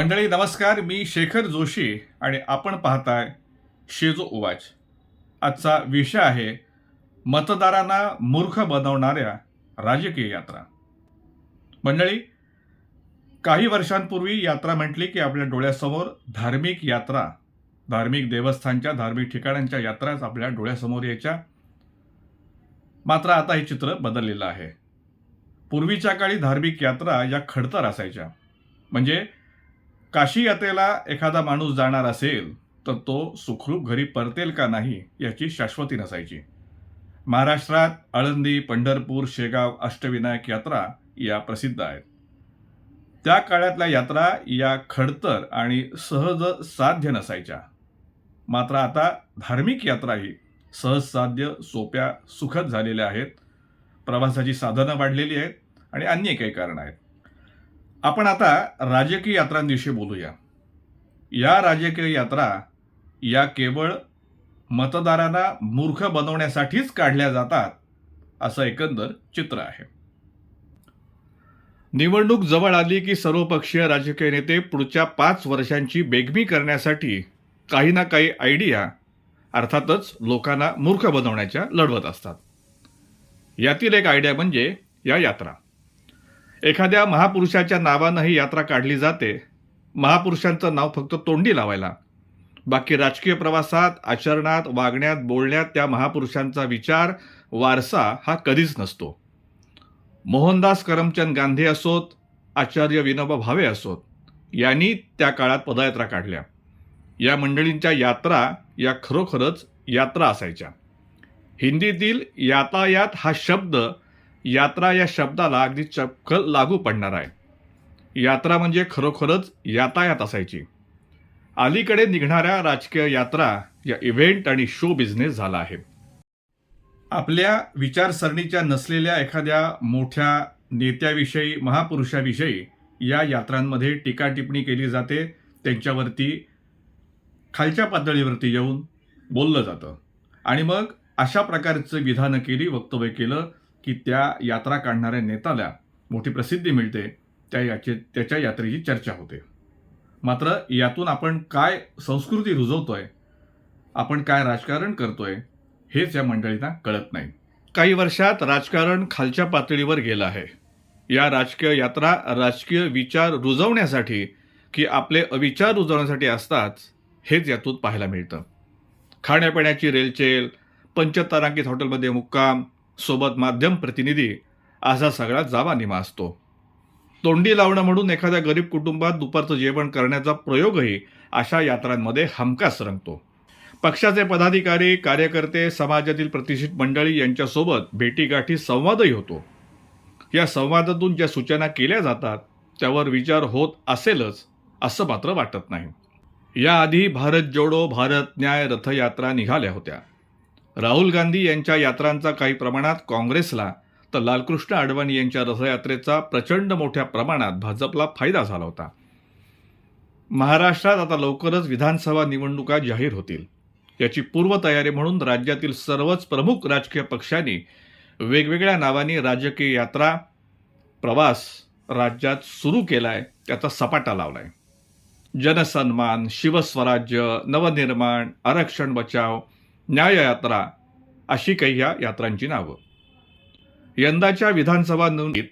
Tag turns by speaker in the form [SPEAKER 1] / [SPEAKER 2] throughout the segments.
[SPEAKER 1] मंडळी नमस्कार. मी शेखर जोशी आणि आपण पाहताय शेजो उवाच. आजचा विषय आहे मतदारांना मूर्ख बनवणाऱ्या राजकीय यात्रा. मंडळी काही वर्षांपूर्वी यात्रा म्हटली की आपल्या डोळ्यासमोर धार्मिक यात्रा धार्मिक देवस्थानच्या धार्मिक ठिकाणांच्या यात्राच आपल्या डोळ्यासमोर यायच्या. मात्र आता हे चित्र बदललेलं आहे. पूर्वीच्या काळी धार्मिक यात्रा या खडतर असायच्या. म्हणजे काशी यात्रेला एखादा माणूस जाणार असेल तर तो सुखरूप घरी परतेल का नाही याची शाश्वती नसायची. महाराष्ट्रात आळंदी पंढरपूर शेगाव अष्टविनायक यात्रा या प्रसिद्ध आहेत. त्या काळातल्या यात्रा या खडतर आणि सहज साध्य नसायच्या. मात्र आता धार्मिक यात्राही सहज साध्य सोप्या सुखद झालेल्या आहेत. प्रवासाची साधनं वाढलेली आहेत आणि अन्य काही कारणं आहेत. आपण आता राजकीय यात्रांविषयी बोलूया. या राजकीय यात्रा या केवळ मतदारांना मूर्ख बनवण्यासाठीच काढल्या जातात असं एकंदर चित्र आहे. निवडणूक जवळ आली की सर्वपक्षीय राजकीय नेते पुढच्या पाच वर्षांची बेगमी करण्यासाठी काही ना काही आयडिया अर्थातच लोकांना मूर्ख बनवण्याच्या लढवत असतात. यातील एक आयडिया म्हणजे या यात्रा. एखाद्या महापुरुषाच्या नावानं ही यात्रा काढली जाते. महापुरुषांचं नाव फक्त तोंडी लावायला. बाकी राजकीय प्रवासात आचरणात वागण्यात बोलण्यात त्या महापुरुषांचा विचार वारसा हा कधीच नसतो. मोहनदास करमचंद गांधी असोत आचार्य विनोबा भावे असोत यांनी त्या काळात पदयात्रा काढल्या. या मंडळींच्या यात्रा या खरोखरच यात्रा असायच्या. हिंदीतील यातायात हा शब्द यात्रा या शब्दाला अगदी चपखल लागू पडणार आहे. यात्रा म्हणजे खरोखरच यातायात असायची. अलीकडे निघणाऱ्या राजकीय यात्रा या इव्हेंट आणि शो बिझनेस झाला आहे. आपल्या विचारसरणीच्या नसलेल्या एखाद्या मोठ्या नेत्याविषयी महापुरुषाविषयी या यात्रांमध्ये टीका टिप्पणी केली जाते. त्यांच्यावरती खालच्या पातळीवरती येऊन बोललं जातं. आणि मग अशा प्रकारचं विधानं केली वक्तव्य केलं की त्या यात्रा काढणाऱ्या नेत्याला मोठी प्रसिद्धी मिळते त्या याचे त्याच्या यात्रेची चर्चा होते. मात्र यातून आपण काय संस्कृती रुजवतोय आपण काय राजकारण करतोय हेच या मंडळींना कळत नाही. काही वर्षात राजकारण खालच्या पातळीवर गेलं आहे. या राजकीय यात्रा राजकीय विचार रुजवण्यासाठी की आपले अविचार रुजवण्यासाठी असतात हेच यातून पाहायला मिळतं. खाण्यापिण्याची रेलचेल पंचतारांकित हॉटेलमध्ये मुक्काम सोबत माध्यम प्रतिनिधी असा सगळा जावानिमा असतो. तोंडी लावणं म्हणून एखाद्या गरीब कुटुंबात दुपारचं जेवण करण्याचा प्रयोगही अशा यात्रांमध्ये हमखास रंगतो. पक्षाचे पदाधिकारी कार्यकर्ते समाजातील प्रतिष्ठित मंडळी यांच्यासोबत भेटीगाठी संवादही होतो. या संवादातून ज्या सूचना केल्या जातात त्यावर विचार होत असेलच असं मात्र वाटत नाही. याआधी भारत जोडो भारत न्याय रथयात्रा निघाल्या होत्या. राहुल गांधी यांच्या यात्रांचा काही प्रमाणात काँग्रेसला तर लालकृष्ण अडवाणी यांच्या रथयात्रेचा प्रचंड मोठ्या प्रमाणात भाजपला फायदा झाला होता. महाराष्ट्रात आता लवकरच विधानसभा निवडणुका जाहीर होतील. याची पूर्वतयारी म्हणून राज्यातील सर्वच प्रमुख राजकीय पक्षांनी वेगवेगळ्या नावांनी राजकीय यात्रा प्रवास राज्यात सुरू केला आहे त्याचा सपाटा लावलाय. जनसन्मान शिवस्वराज्य नवनिर्माण आरक्षण बचाव न्याययात्रा अशी काही या यात्रांची नावं. यंदाच्या विधानसभा निवडणुकीत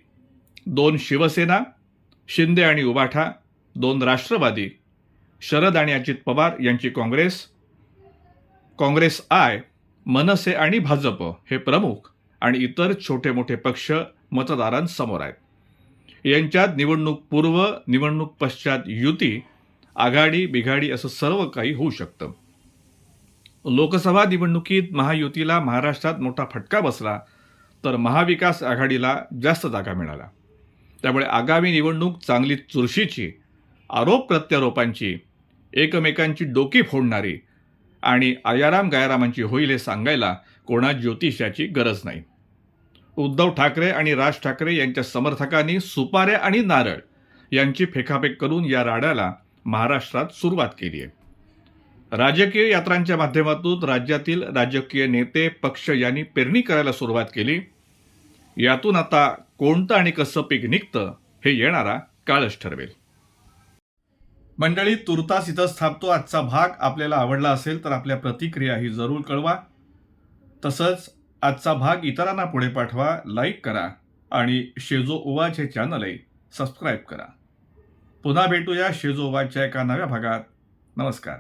[SPEAKER 1] दोन शिवसेना शिंदे आणि उबाठा दोन राष्ट्रवादी शरद आणि अजित पवार यांची काँग्रेस काँग्रेस आय मनसे आणि भाजप हे प्रमुख आणि इतर छोटे मोठे पक्ष मतदारांसमोर आहेत. यांच्यात निवडणूक पूर्व निवडणूक पश्चात युती आघाडी बिघाडी असं सर्व काही होऊ शकतं. लोकसभा निवडणुकीत महायुतीला महाराष्ट्रात मोठा फटका बसला तर महाविकास आघाडीला जास्त जागा मिळाला. त्यामुळे आगामी निवडणूक चांगली चुरशीची आरोप प्रत्यारोपांची एकमेकांची डोकी फोडणारी आणि आयाराम गायारामांची होईल हे सांगायला कोणा ज्योतिषाची गरज नाही. उद्धव ठाकरे आणि राज ठाकरे यांच्या समर्थकांनी सुपाऱ्या आणि नारळ यांची फेकाफेक करून या राड्याला महाराष्ट्रात सुरुवात केली आहे राजकीय यात्रांच्या माध्यमातून राज्यातील राजकीय नेते पक्ष यांनी पेरणी करायला सुरुवात केली. यातून आता कोणतं आणि कसं पीक निघतं हे येणारा काळच ठरवेल. मंडळी तुर्तास इथंच थांबतो आजचा भाग. आपल्याला आवडला असेल तर आपल्या प्रतिक्रियाही जरूर कळवा. तसंच आजचा भाग इतरांना पुढे पाठवा. लाईक करा आणि शेजो उवाच हे चॅनलही सबस्क्राईब करा. पुन्हा भेटूया शेजोओवाच्या एका नव्या भागात. नमस्कार.